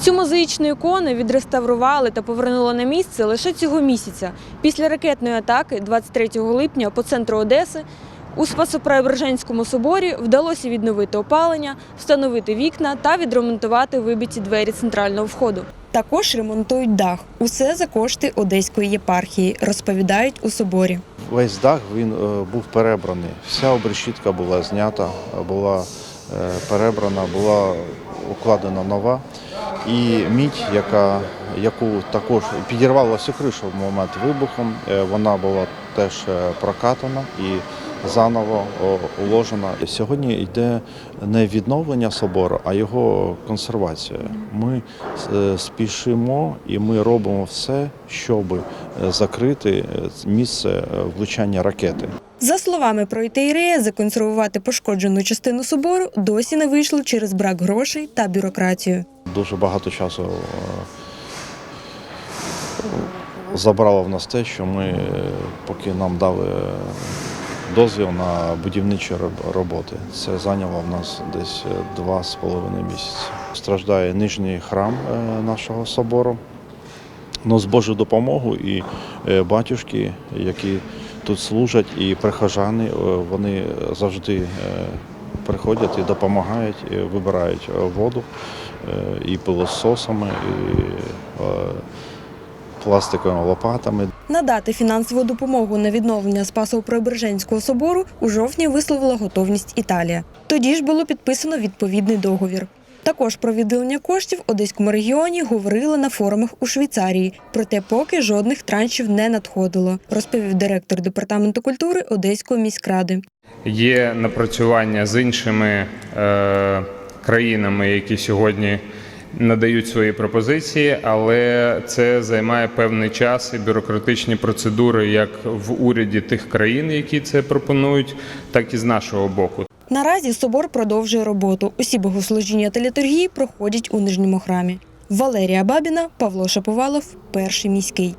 Цю мозаїчну ікону відреставрували та повернули на місце лише цього місяця. Після ракетної атаки 23 липня по центру Одеси у Спасо-Преображенському соборі вдалося відновити опалення, встановити вікна та відремонтувати вибиті двері центрального входу. Також ремонтують дах. Усе за кошти Одеської єпархії, розповідають у соборі. Весь дах він е, був перебраний. Вся обрешітка була знята, була е, перебрана, була укладена нова. І мідь, яка, яку також підірвала всю кришу в момент вибуху, е, вона була теж е, прокатана і заново уложена. Сьогодні йде не відновлення собору, а його консервація. Ми е, спішимо і ми робимо все, щоб е, закрити е, місце влучання ракети. За словами проїтеєрея, законсервувати пошкоджену частину собору досі не вийшло через брак грошей та бюрократію. Дуже багато часу забрало в нас те, що ми, поки нам дали дозвіл на будівничі роботи. Це зайняло в нас десь е, два з половиною місяці. Страждає нижній храм е, нашого собору. Ну, з Божою допомогою і е, батюшки, які тут служать, і прихожани, вони завжди приходять і допомагають, і вибирають воду і пилососами, і пластиковими лопатами. Надати фінансову допомогу на відновлення Спасо-Преображенського собору у жовтні висловила готовність Італія. Тоді ж було підписано відповідний договір. Також про виділення коштів Одеському регіоні говорили на форумах у Швейцарії, проте поки жодних траншів не надходило, розповів директор департаменту культури Одеської міськради. Є напрацювання з іншими е, країнами, які сьогодні надають свої пропозиції, але це займає певний час і бюрократичні процедури як в уряді тих країн, які це пропонують, так і з нашого боку. Наразі собор продовжує роботу. Усі богослужіння та літургії проходять у нижньому храмі. Валерія Бабіна, Павло Шаповалов, перший міський.